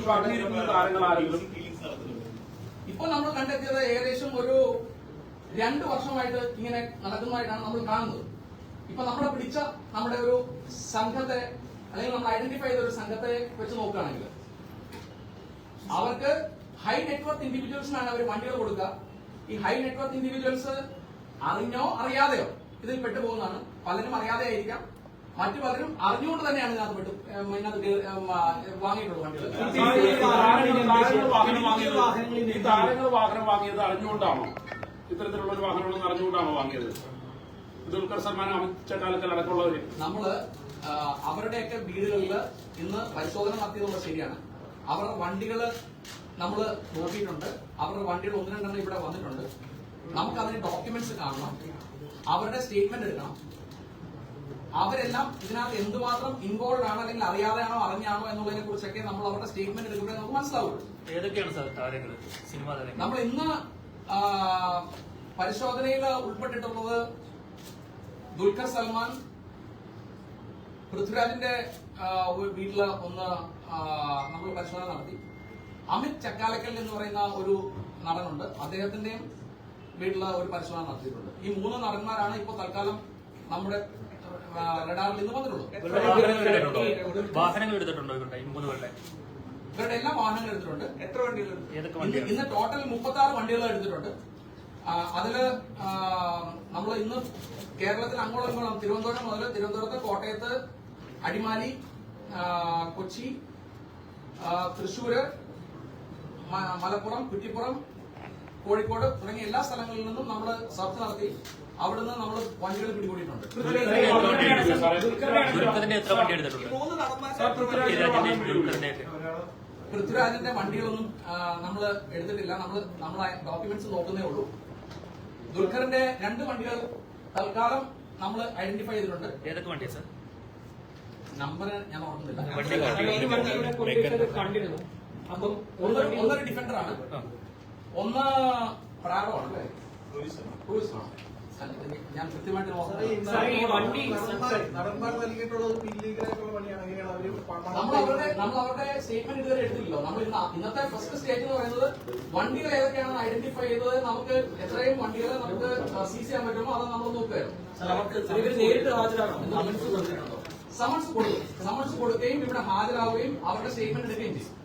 ഈ പറഞ്ഞിരിക്കുന്ന താരങ്ങൾ ഇപ്പൊ നമ്മൾ കണ്ടെത്തിയത് ഏകദേശം ഒരു രണ്ട് വർഷമായിട്ട് ഇങ്ങനെ നടക്കുന്നതായിട്ടാണ് നമ്മൾ കാണുന്നത്. ഇപ്പൊ നമ്മളെ പിടിച്ച നമ്മുടെ ഒരു സംഘത്തെ അല്ലെങ്കിൽ നമ്മൾ ഐഡന്റിഫൈ ചെയ്ത ഒരു സംഘത്തെ വെച്ച് നോക്കുകയാണെങ്കിൽ അവർക്ക് ഹൈ നെറ്റ്വർക്ക് ഇൻഡിവിജ്വൽസിനാണ് അവർ വണ്ടികൾ കൊടുക്കുക. ഈ ഹൈ നെറ്റ്വർക്ക് ഇൻഡിവിജ്വൽസ് അറിഞ്ഞോ അറിയാതെയോ ഇതിൽ പെട്ടുപോകുന്നതാണ്. പലരും അറിയാതെ ആയിരിക്കാം മറ്റു പലരും അറിഞ്ഞുകൊണ്ട് തന്നെയാണ് ഇതിനകത്ത് പെട്ടു ഏം, ഇതിനകത്ത് ആ, വാങ്ങിയിട്ടുള്ളത് വണ്ടികൾ. ഈ താരങ്ങൾ വാഹനം വാങ്ങിയത് ഈ താരങ്ങൾ വാഹനം വാങ്ങിയത് അറിഞ്ഞുകൊണ്ടാണോ? ഇത്തരത്തിലുള്ള ഒരു വാഹനങ്ങളൊന്നും അറിഞ്ഞുകൊണ്ടാണോ വാങ്ങിയത്? ദുൽഖർ സൽമാൻ അമിത് കാലത്തിൽ അടക്കമുള്ളവര്. നമ്മൾ അവരുടെയൊക്കെ വീടുകളിൽ ഇന്ന് പരിശോധന നടത്തിയതുള്ള ശരിയാണ്. അവരുടെ വണ്ടികൾ നമ്മൾ നോക്കിയിട്ടുണ്ട്. അവരുടെ വണ്ടികൾ ഒന്ന് രണ്ടെണ്ണം ഇവിടെ വന്നിട്ടുണ്ട്. നമുക്ക് അതിന് ഡോക്യുമെന്റ്സ് കാണണം. അവരുടെ സ്റ്റേറ്റ്മെന്റ് എടുക്കണം. അവരെല്ലാം ഇതിനകത്ത് എന്തുമാത്രം ഇൻവോൾവ് ആണ് അല്ലെങ്കിൽ അറിയാതെയാണോ അറിഞ്ഞാണോ എന്നുള്ളതിനെ കുറിച്ചൊക്കെ നമ്മൾ അവരുടെ സ്റ്റേറ്റ്മെന്റ് എടുക്കുമ്പോഴേ നമുക്ക് മനസ്സിലാവും ഏതൊക്കെയാണ് സാർ താരങ്ങൾ സിനിമാ താരങ്ങൾ നമ്മൾ ഇന്ന് പരിശോധനയിൽ ഉൾപ്പെട്ടിട്ടുള്ളത് ദുൽഖർ സൽമാൻ പൃഥ്വിരാജിന്റെ വീട്ടിൽ ഒന്ന് നമ്മൾ പരിശോധന നടത്തി. അമിത് ചക്കാലക്കൽ എന്ന് പറയുന്ന ഒരു നടനുണ്ട്. അദ്ദേഹത്തിന്റെയും വീട്ടിൽ ഒരു പരിശോധന നടത്തിയിട്ടുണ്ട്. ഈ മൂന്ന് നടന്മാരാണ് ഇപ്പോൾ തൽക്കാലം നമ്മുടെ റഡാറിൽ ഇന്ന് വന്നിട്ടുള്ളത് വാഹനങ്ങൾ എടുത്തിട്ടുണ്ടോ? വാഹനങ്ങൾ ഇവരുടെ ഈ മൂന്ന് പേരുടെ? ഇവരുടെ എല്ലാ വാഹനങ്ങളും എടുത്തിട്ടുണ്ട്. എത്ര വണ്ടികൾ? ഇന്ന് ഇന്ന് ടോട്ടൽ മുപ്പത്തി ആറ് വണ്ടികൾ എടുത്തിട്ടുണ്ട്. അതിൽ നമ്മൾ ഇന്ന് കേരളത്തിൽ അങ്ങോളം ഇങ്ങോളം തിരുവനന്തപുരം മുതൽ തിരുവനന്തപുരത്ത് കോട്ടയത്ത് അടിമാലി കൊച്ചി തൃശൂര് മലപ്പുറം കുറ്റിപ്പുറം കോഴിക്കോട് തുടങ്ങിയ എല്ലാ സ്ഥലങ്ങളിൽ നിന്നും നമ്മൾ സർച്ച് നടത്തി അവിടുന്ന് നമ്മൾ വണ്ടികൾ പിടികൂടിയിട്ടുണ്ട്. ദുൽഖറിന്റെ എത്ര വണ്ടി എടുത്തിട്ടുണ്ട്? ദുൽഖറിന്റെ പൃഥ്വിരാജിന്റെ വണ്ടികളൊന്നും നമ്മൾ എടുത്തിട്ടില്ല. നമ്മൾ നമ്മൾ ഡോക്യുമെന്റ്സ് നോക്കുന്നേ ഉള്ളൂ. ദുൽഖറിന്റെ രണ്ട് വണ്ടികൾ തൽക്കാലം നമ്മൾ ഐഡന്റിഫൈ ചെയ്തിട്ടുണ്ട്. ഏതൊക്കെ വണ്ടിയാ സാർ? നമ്പർ ഞാൻ ഓർക്കുന്നില്ല. വണ്ടി കണ്ടിരുന്നു. അപ്പം ഒന്ന് ഒന്നൊരു ഡിഫൻഡർ ആണ്. ഒന്ന് പ്രാഡോ ആണ്. ഞാൻ കൃത്യമായിട്ട് ഓർക്കുന്നില്ല. സാർ, വണ്ടി നടന്മാർ- നടന്മാർ നൽകിയിട്ടുള്ളത് ഇല്ലീഗൽ ആയിട്ടുള്ള പണിയാണ്. എങ്ങനെയാണ് അവർ നമ്മൾ അവരുടെ നമ്മൾ അവരുടെ സ്റ്റേറ്റ്മെന്റ് ഇതുവരെ എടുത്തില്ലല്ലോ നമ്മൾ ഇന്നത്തെ ഫസ്റ്റ് സ്റ്റേജ് എന്ന് പറയുന്നത് വണ്ടികൾ ഏതൊക്കെയാണ് ഐഡന്റിഫൈ ചെയ്തത് നമുക്ക് എത്രയും വണ്ടികളെ നമുക്ക് സീസ് ചെയ്യാൻ പറ്റുമോ അത് നമ്മൾ നോക്കുകയായിരുന്നു നേരിട്ട് ഹാജരാകണം. സമൻസ് കൊടുക്കും. സമൻസ് കൊടുക്കുകയും ഇവിടെ ഹാജരാവുകയും അവരുടെ സ്റ്റേറ്റ്മെന്റ് എടുക്കുകയും ചെയ്യും.